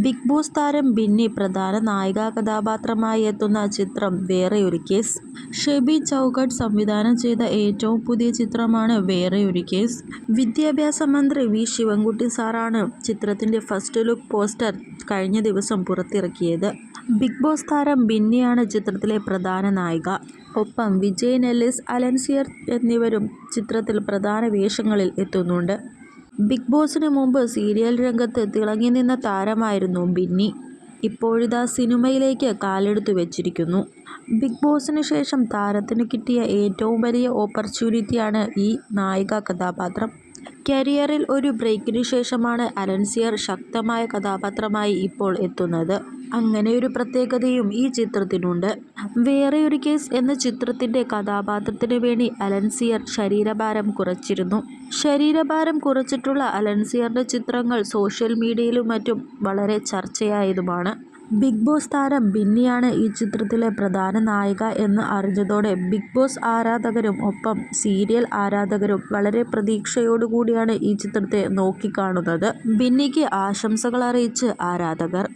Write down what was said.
Big boss താരം ബിന്നി പ്രധാന നായികാ കഥാപാത്രമായി എത്തുന്ന ചിത്രം വേറെയൊരു കേസ്. ഷെബി ചൗഘട്ട് സംവിധാനം ചെയ്ത ഏറ്റവും പുതിയ ചിത്രമാണ് വേറെയൊരു കേസ്. വിദ്യാഭ്യാസ മന്ത്രി വി ശിവൻകുട്ടി സാറാണ് ചിത്രത്തിന്റെ ഫസ്റ്റ് ലുക്ക് പോസ്റ്റർ കഴിഞ്ഞ ദിവസം പുറത്തിറക്കിയത്. ബിഗ് ബോസ് താരം ബിന്നിയാണ് ചിത്രത്തിലെ പ്രധാന നായിക. ഒപ്പം വിജയ് നെല്ലിസ്, അലൻസിയർ എന്നിവരും ചിത്രത്തിൽ പ്രധാന വേഷങ്ങളിൽ എത്തുന്നുണ്ട്. ബിഗ് ബോസിന് മുമ്പ് സീരിയൽ രംഗത്ത് തിളങ്ങി നിന്ന താരമായിരുന്നു ബിന്നി. ഇപ്പോഴിതാ സിനിമയിലേക്ക് കാലെടുത്തു വെച്ചിരിക്കുന്നു. ബിഗ് ബോസിന് ശേഷം താരത്തിന് കിട്ടിയ ഏറ്റവും വലിയ ഓപ്പർച്യൂണിറ്റിയാണ് ഈ നായിക കഥാപാത്രം. കരിയറിൽ ഒരു ബ്രേക്കിനു ശേഷമാണ് അലൻസിയർ ശക്തമായ കഥാപാത്രമായി ഇപ്പോൾ എത്തുന്നത്. അങ്ങനെ ഒരു പ്രത്യേകതയും ഈ ചിത്രത്തിനുണ്ട്. വേറെ ഒരു കേസ് എന്ന ചിത്രത്തിന്റെ കഥാപാത്രത്തിന് വേണ്ടി അലൻസിയർ ശരീരഭാരം കുറച്ചിരുന്നു. ശരീരഭാരം കുറച്ചിട്ടുള്ള അലൻസിയറിന്റെ ചിത്രങ്ങൾ സോഷ്യൽ മീഡിയയിലും മറ്റും വളരെ ചർച്ചയായതുമാണ്. ബിഗ് ബോസ് താരം ബിന്നിയാണ് ഈ ചിത്രത്തിലെ പ്രധാന നായിക എന്ന് അറിഞ്ഞതോടെ ബിഗ് ബോസ് ആരാധകരും ഒപ്പം സീരിയൽ ആരാധകരും വളരെ പ്രതീക്ഷയോടുകൂടിയാണ് ഈ ചിത്രത്തെ നോക്കിക്കാണുന്നത്. ബിന്നിക്ക് ആശംസകൾ അറിയിച്ച് ആരാധകർ.